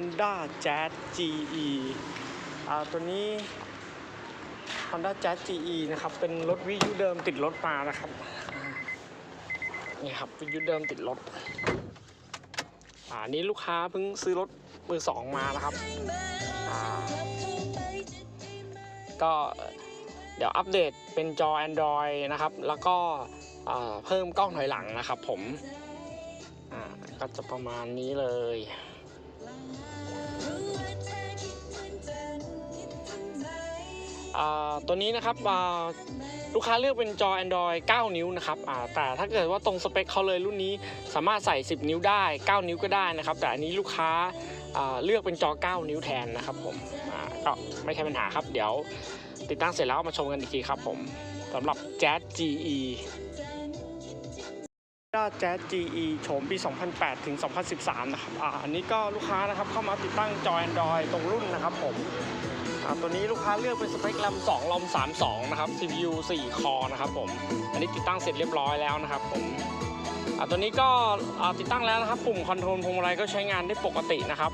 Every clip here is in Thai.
Honda Jazz GE อ่าตัวนี้ Honda Jazz GE นะครับ เป็นรถวิยุเดิมติดรถมานะครับนี่ครับวิยุเดิมติดรถอ่านี้ลูกค้าเพิ่งซื้อรถมือสองมานะครับอ่าก็เดี๋ยวอัปเดตเป็นจอ Android นะครับ แล้วก็อ่าเพิ่มกล้องถอยหลังนะครับผมอ่าก็จะประมาณนี้เลย ตัวนี้นะครับลูกค้าเลือกเป็นจอ Android 9 นิ้วนะครับแต่ถ้าเกิดว่าตรงสเปคเขาเลยรุ่นนี้สามารถใส่ 10 นิ้วได้ 9 นิ้วก็ได้นะครับ แต่อันนี้ลูกค้าเลือกเป็นจอ 9 นิ้วแทนนะครับผมก็ไม่ใช่ปัญหาครับ เดี๋ยวติดตั้งเสร็จแล้วมาชมกันอีกทีครับผมสำหรับ Jazz GE ด้า Jazz GE โฉมปี 2008 ถึง 2013 นะครับ อ่า อันนี้ก็ลูกค้านะครับเข้ามาติดตั้งจอ Android ตรงรุ่นนะครับผม อ่า ตัวนี้ลูกค้าเลือกเป็นสเปคแรม2ลอม32 นะครับ CPU 4 คอนะครับผม อันนี้ติดตั้งเสร็จเรียบร้อยแล้วนะครับผม อ่า ตัวนี้ก็อ่าติดตั้งแล้วนะครับ ปุ่มคอนโทรลพวงมาลัยก็ใช้งานได้ปกตินะครับ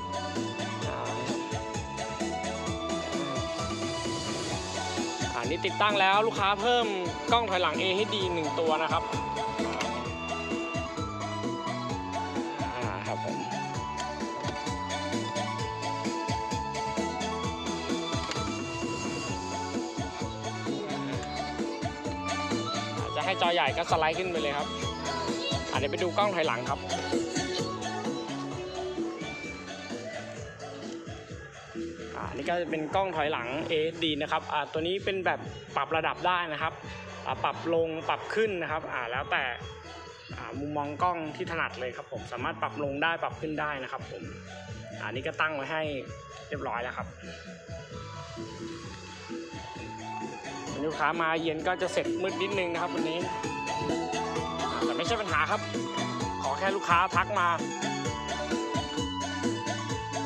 อันนี้ติดตั้งแล้วลูกค้าเพิ่มกล้องถอยหลัง A ให้ดีหนึ่งตัวนะครับ จจะให้จอใหญ่ก็สไลด์ขึ้นไปเลยครับอันนี้ไปดูกล้องถอยหลังครับอ่านี่ก็จะเป็นกล้องถอยหลัง ASD นะครับอ่าตัวนี้เป็นแบบปรับระดับได้นะครับอ่าปรับลงปรับขึ้นนะครับอ่าแล้วแต่มุมมองกล้องที่ถนัดเลยครับผมสามารถปรับลงได้ปรับขึ้นได้นะครับผมอ่านี่ก็ตั้งไว้ให้เรียบร้อยแล้วครับ ลูกค้ามาเย็นก็จะเสร็จมืดนิดนึงนะครับวันนี้ แต่ไม่ใช่ปัญหาครับ ขอแค่ลูกค้าทักมา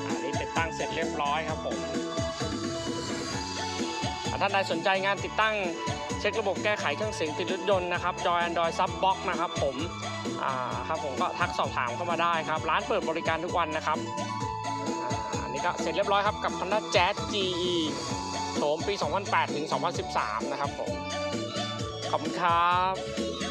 อันนี้ติดตั้งเสร็จเรียบร้อยครับผมอ่าท่านใดสนใจงานติดตั้งเช็คระบบแก้ไขเครื่องเสียงติดรถยนต์นะครับจอย Android Sub Box นะครับผมอ่าครับผมก็ทักสอบถามเข้ามาได้ครับ ร้านเปิดบริการทุกวันนะครับอันนี้ก็เสร็จเรียบร้อยครับกับ Honda Jazz GE โฉมปี 2008 ถึง 2013 นะครับผม ขอบคุณครับ